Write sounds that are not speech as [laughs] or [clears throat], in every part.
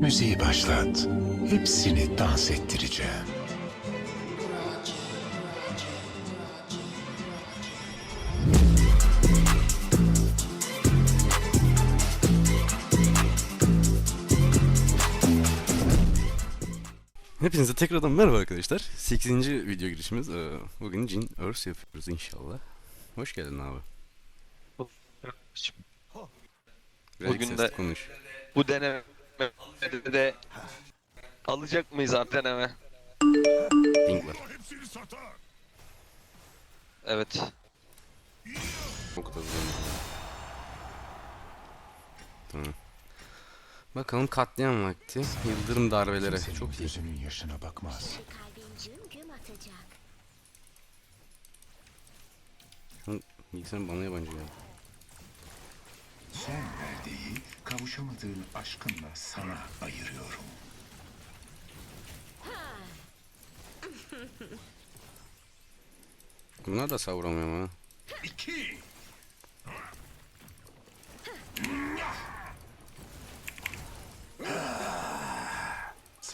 Müziği başlat. Hepsini dans ettireceğim. Hepinize tekrardan merhaba arkadaşlar. 8. video girişimiz. Bugün Jin Earth yapıyoruz inşallah. Hoş geldin abi. Bugün de- konuş. Bu denemede de alacak mıyız artık deneme? Ping var. Evet. O kadar uzun. Tamam. Bakalım katliam vakti. Yıldırım darbeleri. Çok iyi. gözünün yaşına bakmaz. Kalbin güm güm atacak. Bilgisayar bana yabancı ya. Son verdiği kavuşamadığın aşkınla sana ayırıyorum. [laughs] Buna da savuramıyorum ha. İki.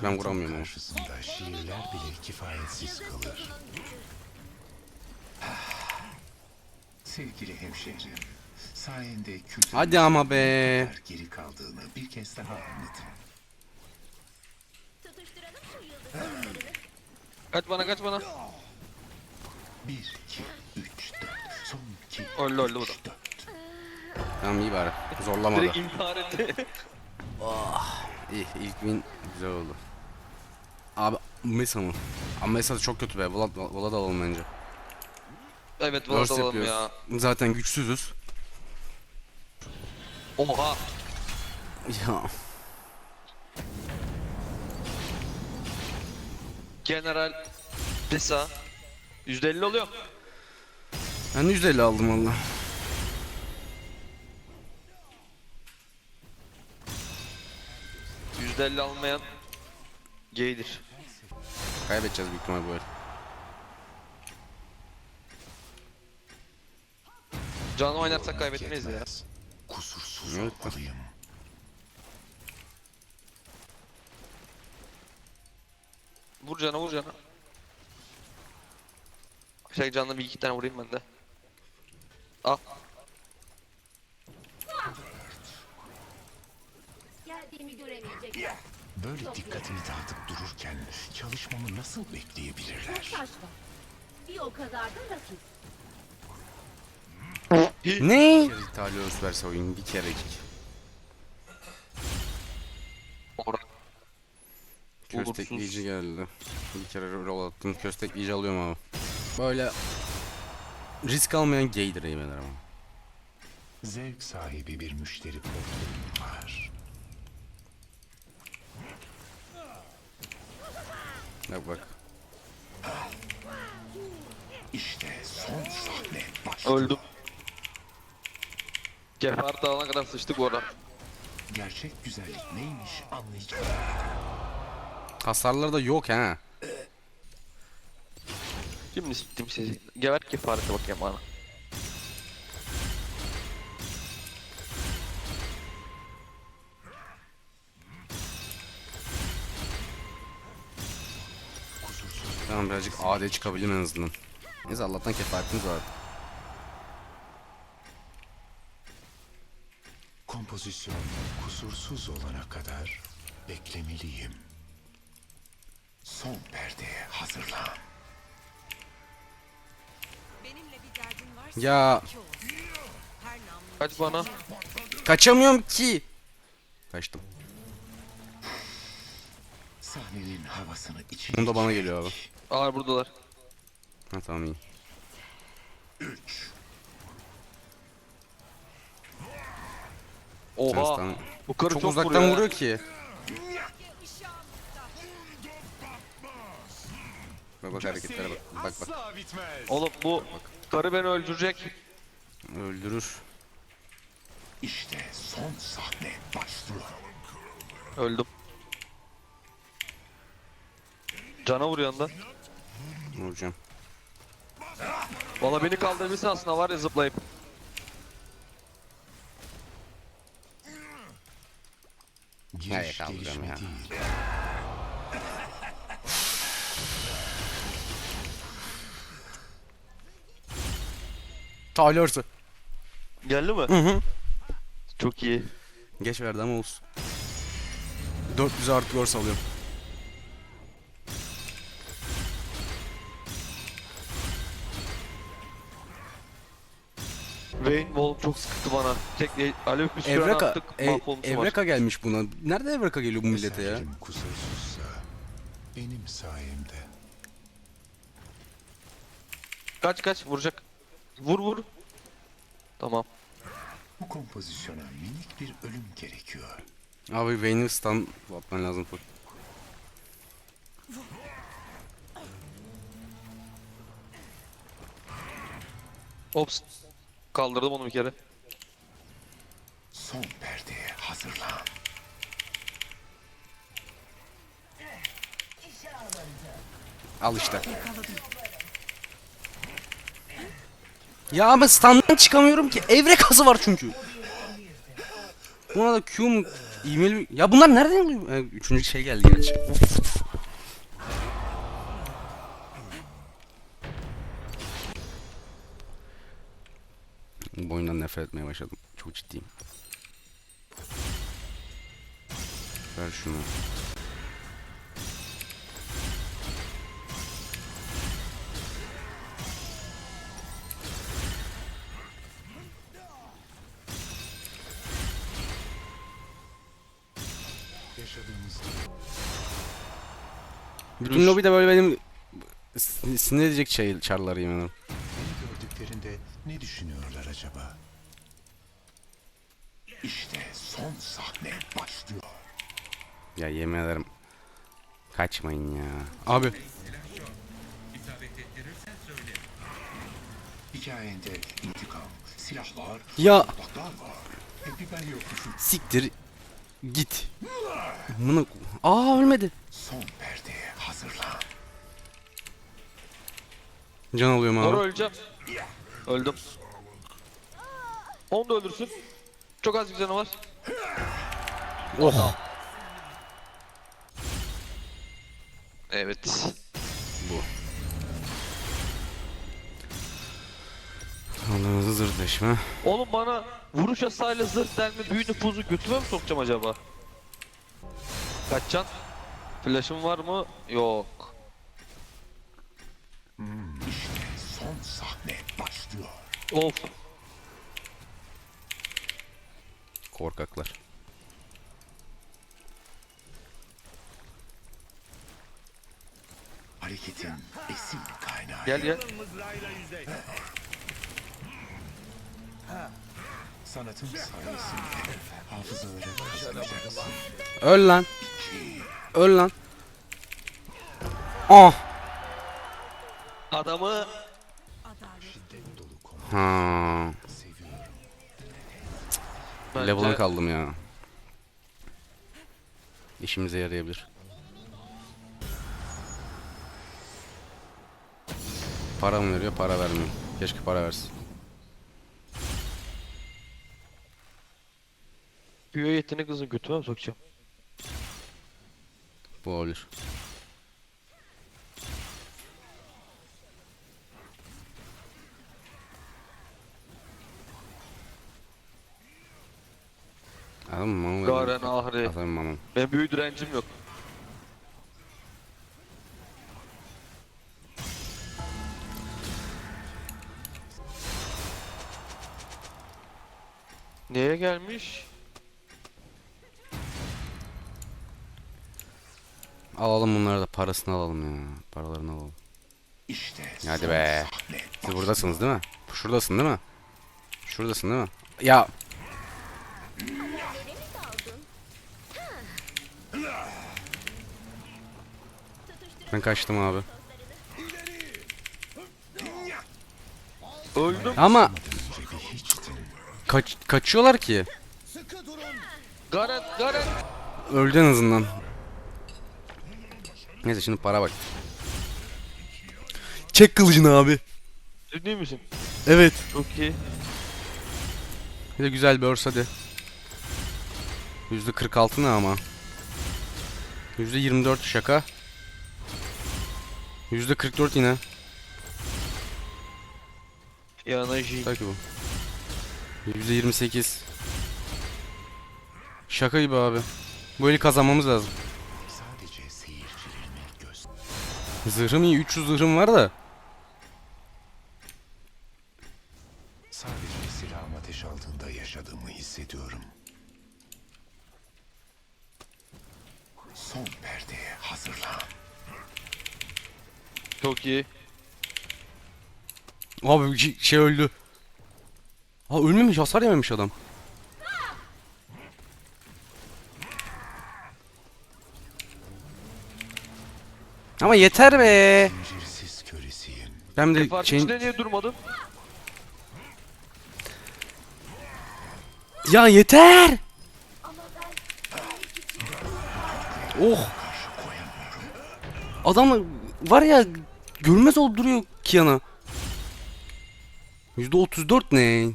Ben vuramıyorum. Karşısında şiirler bile kifayetsiz kalır. Sevgili hemşehrim, sayende kültürün Hadi ama be. geri kaldığını bir kez daha anladım. Tutuşturalım şu. Kaç bana kaç bana. Bir, iki, üç, dört. Son iki, Öldü öldü bu da. Tamam iyi bari. Zorlamadı. Direkt intihar etti. [laughs] İyi ilk win güzel oldu. Abi Mesa mı? Ama Mesa çok kötü be. Vlad, Vlad alalım bence. evet Burst Vlad alalım yapıyoruz. ya. Zaten güçsüzüz. Oha. Ya General Desa. %50 oluyor. ben 150 aldım valla. %50 almayan gaydir. Kaybedeceğiz büyük ihtimal bu el. Canı oynarsak kaybetmeyiz ya. Kusursuz Evet. olmalıyım. Vur cana vur cana. Şey canına bir iki tane vurayım ben de. Al. Böyle dikkatini dağıtıp dururken çalışmamı nasıl bekleyebilirler? Saçma. Bir o kadar da rakip. [gasps] Ne? İtalya verse oyun bir kerecik. Ora. Köstekleyici geldi. Bir kere rol attım. Köstekleyici alıyorum abi. Böyle risk almayan gaydir eğmeler ama. Zevk sahibi bir müşteri portföyüm var. Bak bak. İşte son sahne başlıyor. Öldüm. Kefar dağına kadar sıçtık bu arada. Gerçek güzellik neymiş anlayacağım. Hasarları da yok ha. Şimdi siktim sizi. Geber kefarete bakayım bana. Tamam birazcık AD çıkabileyim en azından. Neyse Allah'tan kefaretimiz var. Kompozisyon kusursuz olana kadar beklemeliyim. Son perdeye hazırlan. Benimle bir derdin varsa Ya iki ol. Her namlu Kaç bana. kaçamıyorum ki. Kaçtım. Sahnenin havasını içine Bunu da bana geliyor abi. Ağır buradalar. Ha tamam iyi. 3. Oha. Sen- Bu karı Çok, çok, uzaktan vuruyor. vuruyor ki. Bak bak hareketlere bak. Bak bak. Oğlum bu karı beni öldürecek. Öldürür. İşte son sahne başlıyor. Öldüm. Cana vuruyor yandan. Vuracağım. Valla beni kaldırmışsın aslında var ya zıplayıp. Nereye Giriş kaldırıyorum gelişme ya? değil. Talörse. Geldi mi? Hı hı. Çok iyi. Geç verdi ama olsun. 400 artı gors alıyorum. Vayne Wall çok sıkıntı bana. Tek alev püsküren Evreka, attık. e. Evreka gelmiş buna. Nerede Evreka geliyor bu millete ya? Kusursuzsa benim sayemde. Kaç kaç vuracak. Vur vur. Tamam. Bu kompozisyona minik bir ölüm gerekiyor. Abi Vayne'i stun atman lazım full. Ops. Kaldırdım onu bir kere. Son perdeye hazırlan. Al işte. Ya ama standdan çıkamıyorum ki. Evrekası var çünkü. Buna da Q'm e-mail ya bunlar nereden geliyor? Ee, üçüncü şey geldi gerçi. Bu oyundan nefret etmeye başladım. Çok ciddiyim. Ver şunu. Bütün lobide böyle benim sin- sinir edecek şey çarları yemin ederim. Beni gördüklerinde ne düşünüyorlar acaba? İşte son sahne başlıyor. Ya yemin ederim. Kaçmayın ya. Abi Hikayende intikam, silahlar, ya yokmuşum. siktir git. Bunu Aa ölmedi. Son perdeye hazırlan. Can alıyorum abi. öleceğim. Öldüm. Onu da öldürsün. Çok az bir canı var. Oh. Evet. Bu. Allah'ınızı zırtleşme. Oğlum bana vuruş hasarıyla zırh delme büyü nüfuzu götüme mi sokacağım acaba? Kaçcan? Flash'ın var mı? Yok. İşte son sahne başlıyor. Of. Korkaklar. Hareketin esin kaynağı. Gel gel. Sanatın sayesinde hafızaları kazanacaksın. Öl lan. Öl lan. Ah. Adamı Ha. bence kaldım ya. İşimize yarayabilir. Para mı veriyor? Para vermiyor. Keşke para versin. büyü yetenek hızını götüme mi sokacağım? Bu olur. Garen ahri. Adam mamam. Benim büyü direncim yok. Neye gelmiş? Alalım bunları da parasını alalım ya. Paralarını alalım. İşte Hadi be. Siz buradasınız değil mi? Şuradasın değil mi? Şuradasın değil mi? Ya Nereye mi daldın? Tutuştur ben kaçtım abi. Öldüm. Ama kaç kaçıyorlar ki. Garen, Garen. Öldü en azından. Neyse şimdi para bak. Çek kılıcını abi. Ciddi misin? Evet. Çok iyi. Bir de güzel bir örs hadi. %46 ne ama? %24 şaka. %44 yine. Yanıcı. Belki bu. %28. Şaka gibi abi. Bu eli kazanmamız lazım. Sadece seyircilerine göz... Zırhım iyi 300 zırhım var da. Sadece silahım ateş altında yaşadığımı hissediyorum. Son perdeye hazırlan. Çok iyi. Abi şey- şey öldü. Ha ölmemiş hasar yememiş adam. Ama yeter be. Ben de Fark şeyin... içinde niye durmadın? Ya yeter. Oh. Adam var ya görmez olup duruyor Kiana. %34 ne?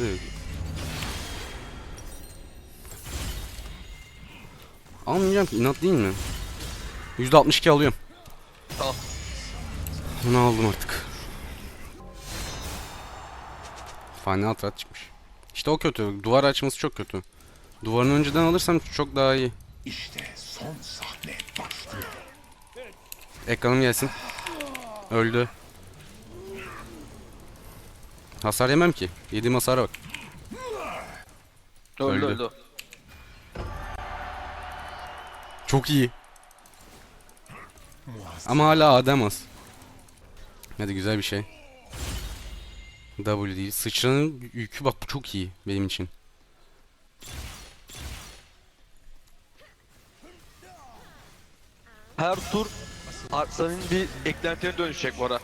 Evet. Almayacağım ki inat değil mi? %62 alıyorum. Al. Bunu aldım artık. Final Threat çıkmış. İşte o kötü. Duvar açması çok kötü. Duvarını önceden alırsam çok daha iyi. İşte son sahne başlıyor. Ekranım gelsin. Öldü. Hasar yemem ki. Yediğim hasara bak. Öldü Öldü. öldü. Çok iyi. Ama hala Adem az. Hadi güzel bir şey. W değil. Sıçranın yükü bak bu çok iyi benim için. Her tur Arslan'ın bir eklentiye dönüşecek bu ara.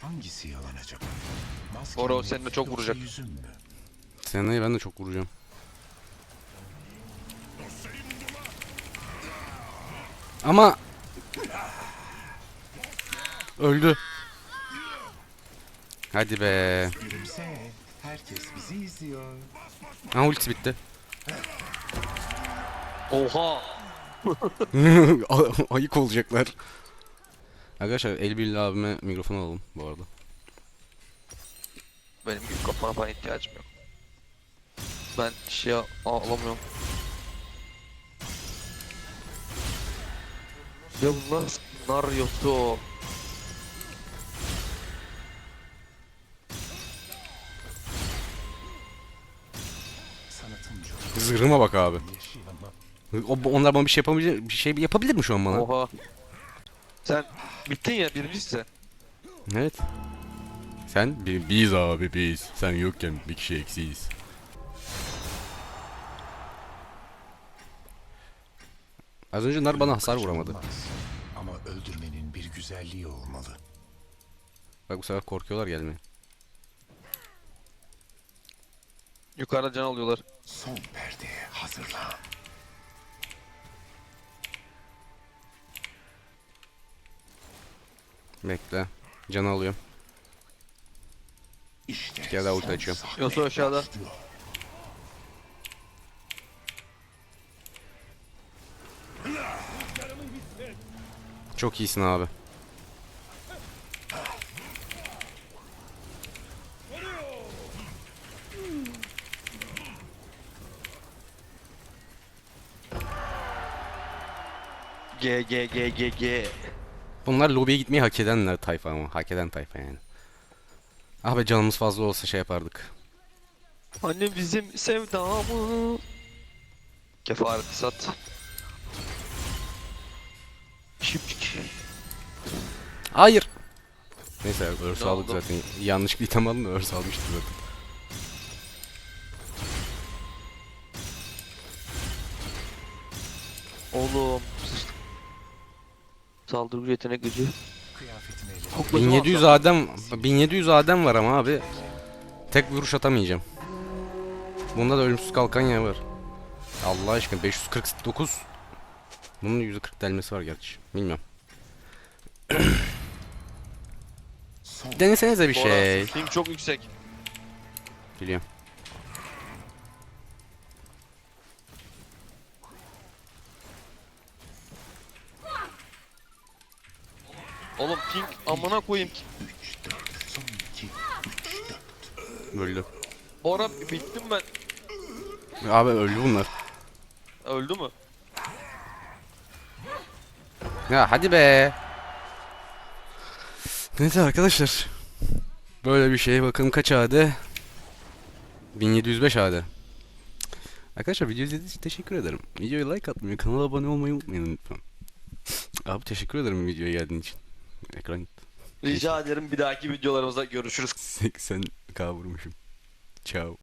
Hangisi yalan acaba? Bora, o seni de çok yoksa vuracak. Yüzüm mü? Sena'yı ben de çok vuracağım. Ama öldü. Hadi be. Gülümse. Herkes bizi izliyor. Ha ulti bitti. Oha! [laughs] Ayık olacaklar. Arkadaşlar el birliği abime mikrofon alalım bu arada. Benim kafana falan ihtiyacım yok. Ben şey al- alamıyorum. Bunlar Naruto. Zırhıma bak abi. O, onlar bana bir şey yapabilir, bir şey yapabilir mi şu an bana? Oha. Sen bittin ya birincisi sen. Evet. Sen? Bi- Biz abi biz. Sen yokken bir kişi eksiyiz. Az önce nar bana hasar vuramadı. Ama öldürmenin bir güzelliği olmalı. Bak bu sefer korkuyorlar gelmeye. Yukarıda can alıyorlar. Son perdeye hazırlan. Bekle. Canı alıyorum. İşte kere daha ulti açıyorum. Yosu aşağıda. Çok iyisin abi. G G G G G. Bunlar lobiye gitmeyi hak edenler tayfa ama. Hak eden tayfa yani. Ah be canımız fazla olsa şey yapardık. Annem bizim sevdamı. Kefareti sat. Şipçik. Hayır. Neyse örs Ne aldık oldu? zaten. Yanlışlıkla item aldım da örs almıştı zaten. Oğlum. sıçtık. Saldırı gücü, yetenek gücü. Kıyafetimi ele Çok gözüm 1700 alsam. adem 1700 adem var ama abi. Tek vuruş atamayacağım. Bunda da ölümsüz kalkan ya var. Allah aşkına 549. Bunun %40 delmesi var gerçi. Bilmiyorum. son [clears throat] Denesenize bir şey. Ping çok yüksek. Biliyorum. Oğlum ping amına koyayım. Öldü. Bora bittim ben. Abi öldü bunlar. Öldü mü? Ya hadi be. Neyse arkadaşlar. Böyle bir şey bakın kaç AD? 1705 AD. Arkadaşlar video izlediğiniz için teşekkür ederim. Videoya like atmayı, kanala abone olmayı unutmayın lütfen. Abi teşekkür ederim videoya geldiğin için. Ekran gitti. Rica ederim bir dahaki videolarımızda görüşürüz. 80k vurmuşum. Ciao.